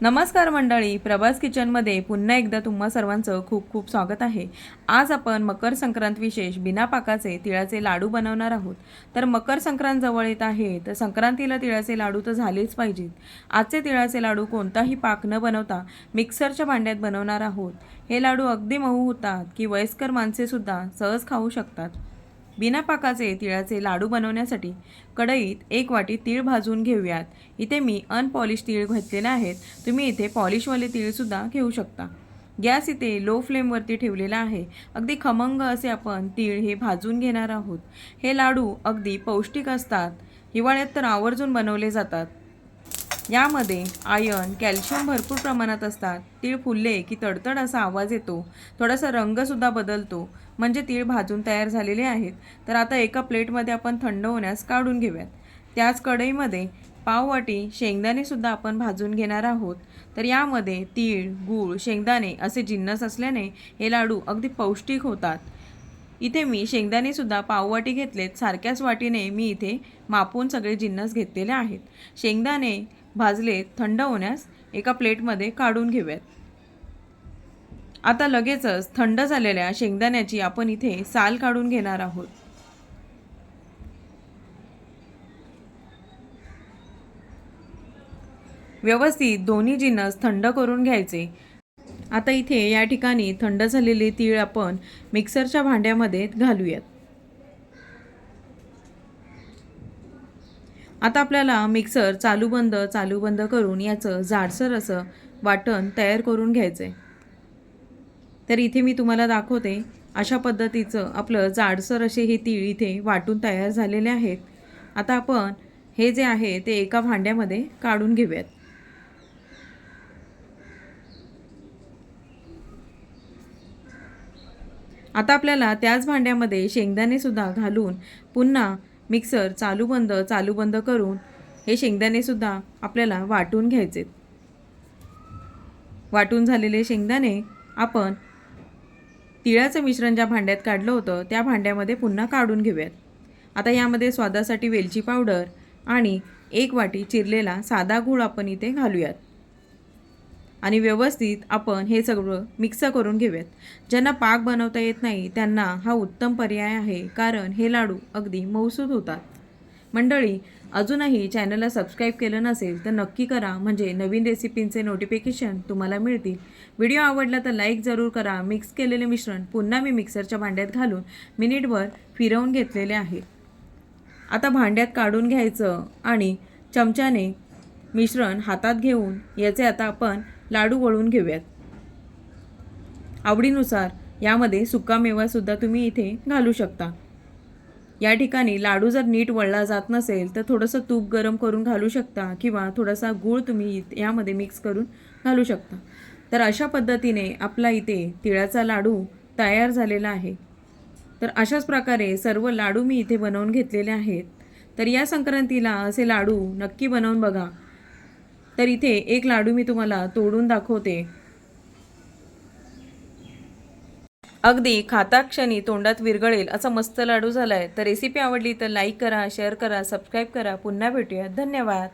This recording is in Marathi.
नमस्कार मंडळी प्रभास किचनमध्ये पुन्हा एकदा तुम्हा सर्वांचं खूप खूप स्वागत आहे. आज आपण मकर संक्रांत विशेष बिना पाकाचे तिळाचे लाडू बनवणार आहोत. तर मकर संक्रांत जवळ येत आहे तर संक्रांतीला तिळाचे लाडू तर झालेच पाहिजेत. आजचे तिळाचे लाडू कोणताही पाक न बनवता मिक्सरच्या भांड्यात बनवणार आहोत. हे लाडू अगदी मऊ होतात की वयस्कर माणसेसुद्धा सहज खाऊ शकतात. बिना पाकाचे तिळाचे लाडू बनवण्यासाठी कढईत एक वाटी तीळ भाजून घेऊयात. इथे मी अनपॉलिश तीळ घेतलेले आहेत. तुम्ही इथे पॉलिशवाले तीळसुद्धा घेऊ शकता. गॅस इथे लो फ्लेमवरती ठेवलेला आहे. अगदी खमंग असे आपण तीळ हे भाजून घेणार आहोत. हे लाडू अगदी पौष्टिक असतात. हिवाळ्यात तर आवर्जून बनवले जातात. यामध्ये आयर्न कॅल्शियम भरपूर प्रमाणात असतात. तीळ फुलले की तडतड असा आवाज येतो. थोडासा रंगसुद्धा बदलतो. म्हणजे तीळ भाजून तयार झालेले आहेत. तर आता एका प्लेटमध्ये आपण थंड होण्यास काढून घेऊयात. त्याच कढईमध्ये पाववाटी शेंगदाणेसुद्धा आपण भाजून घेणार आहोत. तर यामध्ये तीळ गूळ शेंगदाणे असे जिन्नस असल्याने हे लाडू अगदी पौष्टिक होतात. इथे मी शेंगदाणेसुद्धा पाववाटी घेतलेत. सारख्याच वाटीने मी इथे मापून सगळे जिन्नस घेतलेले आहेत. शेंगदाणे भाजले थंड होण्यास एका प्लेटमध्ये काढून घेऊयात. आता लगेचच थंड झालेल्या शेंगदाण्याची आपण इथे साल काढून घेणार आहोत. व्यवस्थित दोन्ही जिन्नस थंड करून घ्यायचे. आता इथे या ठिकाणी थंड झालेले तीळ आपण मिक्सरच्या भांड्यामध्ये घालूयात. आता आपल्याला मिक्सर चालू बंद चालू बंद करून याचं जाडसर असं वाटण तयार करून घ्यायचं आहे तर इथे मी तुम्हाला दाखवते अशा पद्धतीचं आपलं जाडसर असे हे तीळ इथे वाटून तयार झालेले आहेत. आता आपण हे जे आहे ते एका भांड्यामध्ये काढून घेऊयात. आता आपल्याला त्याच भांड्यामध्ये शेंगदाणेसुद्धा घालून पुन्हा मिक्सर चालू बंद चालू बंद करून हे शेंगदाणेसुद्धा आपल्याला वाटून घ्यायचे. वाटून झालेले शेंगदाणे आपण तिळाचं मिश्रण ज्या भांड्यात काढलं होतं त्या भांड्यामध्ये पुन्हा काढून घेऊयात. आता यामध्ये स्वादासाठी वेलची पावडर आणि एक वाटी चिरलेला साधा गूळ आपण इथे घालूयात. आणि व्यवस्थित आपण हे सगळं मिक्स करून घेऊयात. ज्यांना पाक बनवता येत नाही त्यांना हा उत्तम पर्याय आहे कारण हे लाडू अगदी मौसूद होतात. मंडळी अजूनही चॅनलला सबस्क्राईब केलं नसेल तर नक्की करा म्हणजे नवीन रेसिपींचे नोटिफिकेशन तुम्हाला मिळतील. व्हिडिओ आवडला तर लाईक जरूर करा. मिक्स केलेले मिश्रण पुन्हा मी मिक्सरच्या भांड्यात घालून मिनिटभर फिरवून घेतलेले आहे. आता भांड्यात काढून घ्यायचं आणि चमच्याने मिश्रण हातात घेऊन याचे आता आपण लाडू वळून घेऊयात. आवडीनुसार यामध्ये सुका मेवासुद्धा तुम्ही इथे घालू शकता. या ठिकाणी लाडू जर नीट वळला जात नसेल तर थोडंसं तूप गरम करून घालू शकता किंवा थोडासा गूळ तुम्ही यामध्ये मिक्स करून घालू शकता. तर अशा पद्धतीने आपला इथे तिळाचा लाडू तयार झालेला आहे. तर अशाच प्रकारे सर्व लाडू मी इथे बनवून घेतलेले आहेत. तर या संक्रांतीला असे लाडू नक्की बनवून बघा. तर इथे एक लाडू मी तुम्हाला तोडून दाखवते. अगदी खाता क्षणी तोंडात विरघळेल असा मस्त लाडू झालाय. तर रेसिपी आवडली तर लाईक करा शेअर करा सबस्क्राईब करा. पुन्हा भेटूया. धन्यवाद.